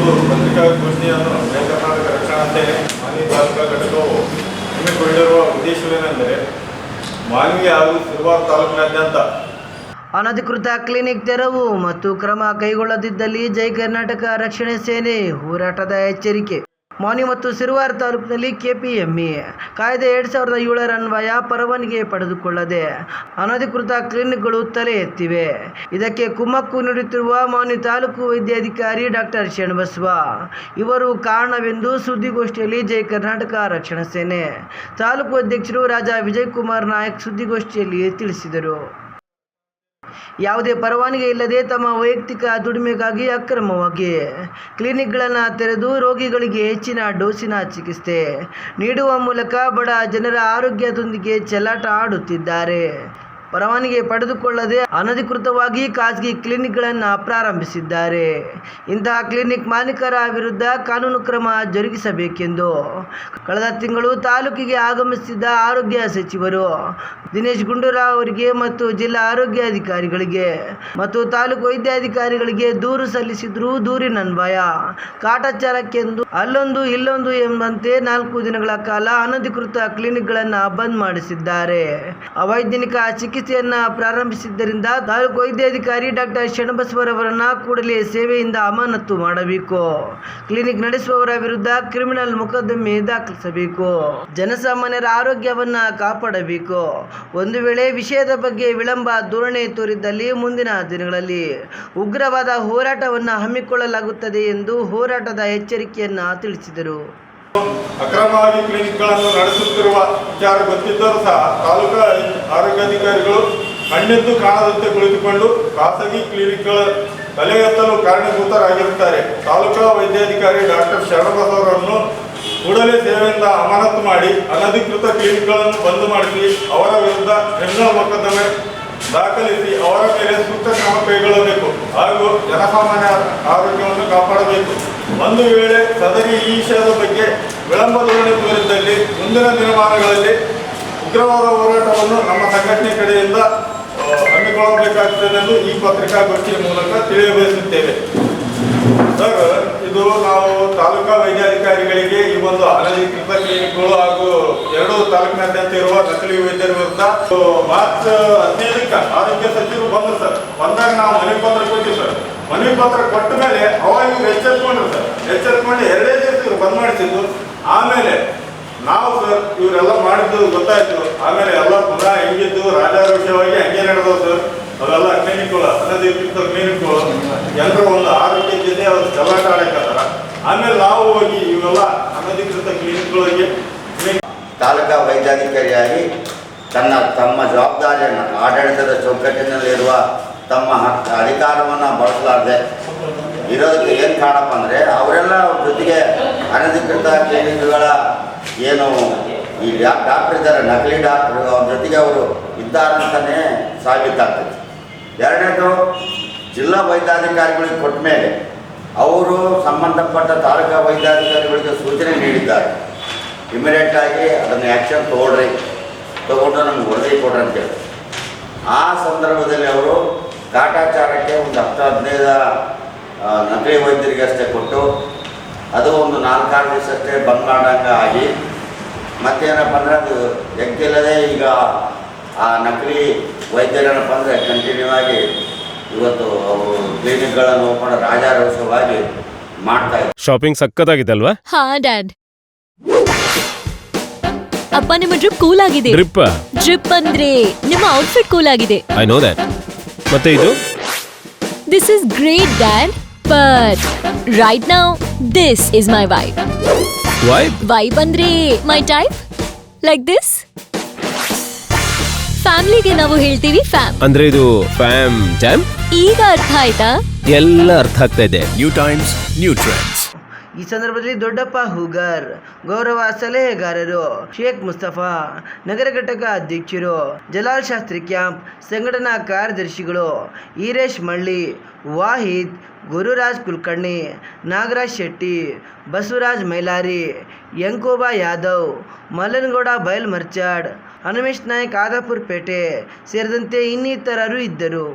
ಒಂದು ಪತ್ರಿಕಾಗೋಷ್ಠಿಯನ್ನು ಕರ್ನಾಟಕ ರಕ್ಷಣಾ ಸೇನೆ ಮಾನ್ವಿ ತಾಲೂಕಾ ಘಟಕವು ಹಮ್ಮಿಕೊಂಡಿರುವ ಉದ್ದೇಶವೇನೆಂದರೆ ಮಾನ್ವಿ ಹಾಗೂ ಸಿರುವಾರ ತಾಲೂಕಿನಾದ್ಯಂತ ಅನಧಿಕೃತ ಕ್ಲಿನಿಕ್ ತೆರವು ಮತ್ತು ಕ್ರಮ ಕೈಗೊಳ್ಳದಿದ್ದಲ್ಲಿ ಜೈ ಕರ್ನಾಟಕ ರಕ್ಷಣೆ ಸೇನೆ ಹೋರಾಟದ ಎಚ್ಚರಿಕೆ. ಮಾನಿ ಮತ್ತು ಸಿರುವಾರ ತಾಲೂಕಿನಲ್ಲಿ ಕೆಪಿಎಂಇ. ಕಾಯ್ದೆ ಎರಡು ಸಾವಿರದ ಏಳರ ಅನ್ವಯ ಪರವಾನಗಿ ಪಡೆದುಕೊಳ್ಳದೆ ಅನಧಿಕೃತ ಕ್ಲಿನಿಕ್ಗಳು ತಲೆ ಎತ್ತಿವೆ. ಇದಕ್ಕೆ ಕುಮ್ಮಕ್ಕು ನೀಡುತ್ತಿರುವ ಮೌನಿ ತಾಲೂಕು ವೈದ್ಯಾಧಿಕಾರಿ ಡಾಕ್ಟರ್ ಶರಣಬಸವ. ಇವರು ಕಾರಣವೆಂದು ಸುದ್ದಿಗೋಷ್ಠಿಯಲ್ಲಿ ಜೈ ಕರ್ನಾಟಕ ರಕ್ಷಣಾ ಸೇನೆ. ತಾಲೂಕು ಅಧ್ಯಕ್ಷರು ರಾಜಾ ವಿಜಯ್ ಕುಮಾರ್ ನಾಯಕ್ ಸುದ್ದಿಗೋಷ್ಠಿಯಲ್ಲಿ ತಿಳಿಸಿದರು. ಯಾವುದೇ ಪರವಾನಗಿ ಇಲ್ಲದೆ ತಮ್ಮ ವೈಯಕ್ತಿಕ ದುಡಿಮೆಗಾಗಿ ಅಕ್ರಮವಾಗಿ ಕ್ಲಿನಿಕ್ಗಳನ್ನು ತೆರೆದು ರೋಗಿಗಳಿಗೆ ಹೆಚ್ಚಿನ ಡೋಸಿನ ಚಿಕಿತ್ಸೆ ನೀಡುವ ಮೂಲಕ ಬಡ ಜನರ ಆರೋಗ್ಯದೊಂದಿಗೆ ಚೆಲ್ಲಾಟ ಆಡುತ್ತಿದ್ದಾರೆ. ಪರವಾನಗಿ ಪಡೆದುಕೊಳ್ಳದೆ ಅನಧಿಕೃತವಾಗಿ ಖಾಸಗಿ ಕ್ಲಿನಿಕ್ಗಳನ್ನು ಪ್ರಾರಂಭಿಸಿದ್ದಾರೆ. ಇಂತಹ ಕ್ಲಿನಿಕ್ ಮಾಲೀಕರ ವಿರುದ್ಧ ಕಾನೂನು ಕ್ರಮ ಜರುಗಿಸಬೇಕೆಂದು ಕಳೆದ ತಿಂಗಳು ತಾಲೂಕಿಗೆ ಆಗಮಿಸಿದ್ದ ಆರೋಗ್ಯ ಸಚಿವರು ದಿನೇಶ್ ಗುಂಡೂರಾವ್ ಅವರಿಗೆ ಮತ್ತು ಜಿಲ್ಲಾ ಆರೋಗ್ಯಾಧಿಕಾರಿಗಳಿಗೆ ಮತ್ತು ತಾಲೂಕು ವೈದ್ಯಾಧಿಕಾರಿಗಳಿಗೆ ದೂರು ಸಲ್ಲಿಸಿದ್ರು ದೂರಿನನ್ವಯ ಕಾಟಾಚಾರಕ್ಕೆಂದು ಅಲ್ಲೊಂದು ಇಲ್ಲೊಂದು ಎಂಬಂತೆ ನಾಲ್ಕು ದಿನಗಳ ಕಾಲ ಅನಧಿಕೃತ ಕ್ಲಿನಿಕ್ಗಳನ್ನು ಬಂದ್ ಮಾಡಿಸಿದ್ದಾರೆ. ಅವೈಜ್ಞಾನಿಕ ಚಿಕಿತ್ಸೆಯನ್ನ ಪ್ರಾರಂಭಿಸಿದ್ದರಿಂದ ತಾಲೂಕು ವೈದ್ಯಾಧಿಕಾರಿ ಡಾಕ್ಟರ್ ಶಣಬಸವರವರನ್ನು ಕೂಡಲೇ ಸೇವೆಯಿಂದ ಅಮಾನತು ಮಾಡಬೇಕು. ಕ್ಲಿನಿಕ್ ನಡೆಸುವವರ ವಿರುದ್ಧ ಕ್ರಿಮಿನಲ್ ಮೊಕದ್ದಮೆ ದಾಖಲಿಸಬೇಕು. ಜನಸಾಮಾನ್ಯರ ಆರೋಗ್ಯವನ್ನ ಕಾಪಾಡಬೇಕು. ಒಂದು ವೇಳೆ ವಿಷಯದ ಬಗ್ಗೆ ವಿಳಂಬ, ಧೋರಣೆ ತೋರಿದ್ದಲ್ಲಿ ಮುಂದಿನ ದಿನಗಳಲ್ಲಿ ಉಗ್ರವಾದ ಹೋರಾಟವನ್ನು ಹಮ್ಮಿಕೊಳ್ಳಲಾಗುತ್ತದೆ ಎಂದು ಹೋರಾಟದ ಎಚ್ಚರಿಕೆಯನ್ನ ತಿಳಿಸಿದರು. ಅಕ್ರಮವಾಗಿ ಕ್ಲಿನಿಕ್ಗಳನ್ನು ನಡೆಸುತ್ತಿರುವ ವಿಚಾರ ಗೊತ್ತಿದ್ದರೂ ಸಹ ತಾಲೂಕಾ ಆರೋಗ್ಯಾಧಿಕಾರಿಗಳು ಕಣ್ಣೆದ್ದು ಕಾಣದಂತೆ ಕುಳಿತುಕೊಂಡು ಖಾಸಗಿ ಕ್ಲಿನಿಕ್ಗಳ ತಲೆ ಎತ್ತಲು ಕಾರಣೀಭೂತರಾಗಿರುತ್ತಾರೆ. ತಾಲೂಕಾ ವೈದ್ಯಾಧಿಕಾರಿ ಡಾಕ್ಟರ್ ಶರಣಬಸವರನ್ನು ಕೂಡಲೇ ಸೇವೆಯಿಂದ ಅಮಾನತು ಮಾಡಿ ಅನಧಿಕೃತ ಕ್ಲಿನಿಕ್ಗಳನ್ನು ಬಂದ್ ಮಾಡಿಸಿ ಅವರ ವಿರುದ್ಧ ಕ್ರಿಮಿನಲ್ ಮೊಕದ್ದಮೆ ದಾಖಲಿಸಿ ಅವರ ಮೇಲೆ ಸೂಕ್ತ ಕ್ರಮ ಕೈಗೊಳ್ಳಬೇಕು ಹಾಗೂ ಜನಸಾಮಾನ್ಯ ಆರೋಗ್ಯವನ್ನು ಕಾಪಾಡಬೇಕು. ಒಂದು ವೇಳೆ ಸದರಿ ಈ ವಿಷಯದ ಬಗ್ಗೆ ವಿಳಂಬ ಧೋರಣೆ ಮುಂದಿನ ದಿನಮಾನಗಳಲ್ಲಿ ಉಗ್ರವಾದ ಹೋರಾಟವನ್ನು ನಮ್ಮ ಸಂಘಟನೆ ಕಡೆಯಿಂದ ಹಮ್ಮಿಕೊಳ್ಳಬೇಕಾಗುತ್ತದೆ ಎಂದು ಈ ಪತ್ರಿಕಾಗೋಷ್ಠಿಯ ಮೂಲಕ ತಿಳಿಯಬಯಸುತ್ತೇವೆ. ಸರ್ ಇದು ನಾವು ತಾಲೂಕಾ ವೈದ್ಯಾಧಿಕಾರಿಗಳಿಗೆ ಈ ಒಂದು ಅನಧಿಕೃತ ಕ್ಲಿನಿಕ್ಗಳು ಹಾಗೂ ಎರಡು ತಾಲೂಕಿನಾದ್ಯಂತ ಇರುವ ನಕಲಿ ವೈದ್ಯರ ವಿರುದ್ಧ. ಮಾರ್ಚ್ ಹದಿನೈದಕ್ಕೆ ಆರೋಗ್ಯ ಸಚಿವರು ಬಂದರು ಸರ್ ಬಂದಾಗ ನಾವು ಮನವಿ ಪತ್ರ ಕೊಟ್ಟಿವಿ ಸರ್ ಮನವಿ ಪತ್ರ ಕೊಟ್ಟ ಮೇಲೆ ಅವಾಗ ಎಚ್ಚರಿಸ್ಕೊಂಡ್ರು ಸರ್ ಎಚ್ಚರಿಸ್ಕೊಂಡು ಎರಡೇ ದಿವಸ ಬಂದ್ ಆಮೇಲೆ ನಾವು ಸರ್ ಇವರೆಲ್ಲ ಮಾಡಿದ್ದು ಗೊತ್ತಾಯ್ತು. ಆಮೇಲೆ ಎಲ್ಲ ಪುನಃ ಹೆಂಗಿದ್ದು ರಾಜಾರೋಗ್ಯವಾಗಿ ಹಂಗೆ ನಡೆದವು ಸರ್. ಅವೆಲ್ಲ ಕ್ಲಿನಿಕ್ಗಳು ಅನಧಿಕೃತ ಕ್ಲಿನಿಕ್ಗಳು ಎಲ್ಲರೂ ಒಂದು ಆರೋಗ್ಯ ಜೊತೆ ಅವ್ರು ಚಲಾಟ ಆಡಕತ್ತಾರ ಆಮೇಲೆ ನಾವು ಹೋಗಿ ಇವೆಲ್ಲ ಅನಧಿಕೃತ ಕ್ಲಿನಿಕ್ಗಳಿಗೆ ತಾಲೂಕಾ ವೈದ್ಯಾಧಿಕಾರಿಯಾಗಿ ತನ್ನ ತಮ್ಮ ಜವಾಬ್ದಾರಿಯನ್ನು, ಆಡಳಿತದ ಚೌಕಟ್ಟಿನಲ್ಲಿರುವ ತಮ್ಮ ಹಕ್ಕು ಅಧಿಕಾರವನ್ನು ಬಳಸಲಾರದೆ ಇರೋದಕ್ಕೆ ಏನು ಕಾರಣಪ್ಪ ಅಂದರೆ, ಅವರೆಲ್ಲ ಅವ್ರ ಜೊತೆಗೆ ಅನಧಿಕೃತ ಕ್ಲಿನಿಕ್ಗಳ ಏನು ಈ ಡಾಕ್ಟರ್ ಇದ್ದಾರೆ, ನಕಲಿ ಡಾಕ್ಟ್ರು, ಅವ್ರ ಜೊತೆಗೆ ಅವರು ಇದ್ದಾರಂತಲೇ ಸಾಬೀತಾಗ್ತದೆ. ಎರಡನೇದು, ಜಿಲ್ಲಾ ವೈದ್ಯಾಧಿಕಾರಿಗಳಿಗೆ ಕೊಟ್ಟ ಮೇಲೆ ಅವರು ಸಂಬಂಧಪಟ್ಟ ತಾಲೂಕಾ ವೈದ್ಯಾಧಿಕಾರಿಗಳಿಗೆ ಸೂಚನೆ ನೀಡಿದ್ದಾರೆ. ಇಮಿಡಿಯೇಟಾಗಿ ಅದನ್ನು ಆ್ಯಕ್ಷನ್ ತೊಗೊಳ್ರಿ, ತೊಗೊಂಡು ನಮ್ಗೆ ವರದಿ ಕೊಡ್ರಿ ಅಂತೇಳಿ ಆ ಸಂದರ್ಭದಲ್ಲಿ ಅವರು ಕಾಟಾಚಾರಕ್ಕೆ ಒಂದು ಹತ್ತು ಹದಿನೈದು ನಕಲಿ ವೈದ್ಯರಿಗೆ ಅಷ್ಟೇ ಕೊಟ್ಟು ಅದು ಒಂದು ನಾಲ್ಕಾರು ದಿವಸ ಅಷ್ಟೇ ಬಂದ್ ಮಾಡಂಗೆ ಆಗಿ ಮತ್ತೇನಪ್ಪ ಅಂದ್ರೆ ಅದು ಎಕ್ಕಿಲ್ಲದೆ ಈಗ ಆ ನಕಲಿ ವೈದ್ಯರೇನಪ್ಪ ಅಂದರೆ ಕಂಟಿನ್ಯೂ ಆಗಿ ಇವತ್ತು ಅವರು ಕ್ಲಿನಿಕ್ಗಳನ್ನು ಓಪನ್ ರಾಜಾರೋಷವಾಗಿ ಮಾಡ್ತಾ ಇದ್ದಾರೆ. ಶಾಪಿಂಗ್ ಸಕ್ಕತ್ತಾಗಿದೆ ಅಲ್ವಾ ಹಾ ಡ್ಯಾಡ್ ಅಪ್ಪ ನಿಮ್ಮ ಡ್ರಿಪ್ ಕೂಲ್ ಆಗಿದೆ. ಡ್ರಿಪ್ ಡ್ರಿಪ್ ಅಂದ್ರೆ ನಿಮ್ಮ ಔಟ್ಫಿಟ್ ಕೂಲ್ ಆಗಿದೆ. ಐ ನೋ ದಟ್ ಮತ್ತೆ ಇದು? This is great dad but right now this is my wife vibe vibe ಅಂದ್ರೆ ಮೈ ಟೈಪ್ ಲೈಕ್ ದಿಸ್ ಫ್ಯಾಮಿಲಿಗೆ ನಾವು ಹೇಳ್ತೀವಿ ಫ್ಯಾಮ್ ಅಂದ್ರೆ ಇದು ಫ್ಯಾಮ್ ಜಾಮ್ ಈಗ ಅರ್ಥ ಆಯ್ತಾ? ಎಲ್ಲ ಅರ್ಥ ಆಗ್ತಾ ಇದೆ. New times new trends. ಈ ಸಂದರ್ಭದಲ್ಲಿ ದೊಡ್ಡಪ್ಪ ಹೂಗರ್ ಗೌರವ ಸಲಹೆಗಾರರು ಶೇಖ್ ಮುಸ್ತಫಾ, ನಗರ ಘಟಕ ಅಧ್ಯಕ್ಷರು, ಜಲಾಲ್ ಶಾಸ್ತ್ರಿ ಕ್ಯಾಂಪ್, ಸಂಘಟನಾ ಕಾರ್ಯದರ್ಶಿಗಳು, ಈರೇಶ್ ಮಳ್ಳಿ, ವಾಹಿದ್, ಗುರುರಾಜ್ ಕುಲಕರ್ಣಿ, ನಾಗರಾಜ್ ಶೆಟ್ಟಿ, ಬಸವರಾಜ್ ಮೈಲಾರಿ ಯಂಕೋಬಾ ಯಾದವ್, ಮಲ್ಲನಗೌಡ ಬಯಲ್ ಮರ್ಚಾಡ್ ಹನುಮೇಶ್ ನಾಯಕ್, ಆದಾಪುರ್ ಪೇಟೆ ಸೇರಿದಂತೆ ಇನ್ನಿತರರು ಇದ್ದರು.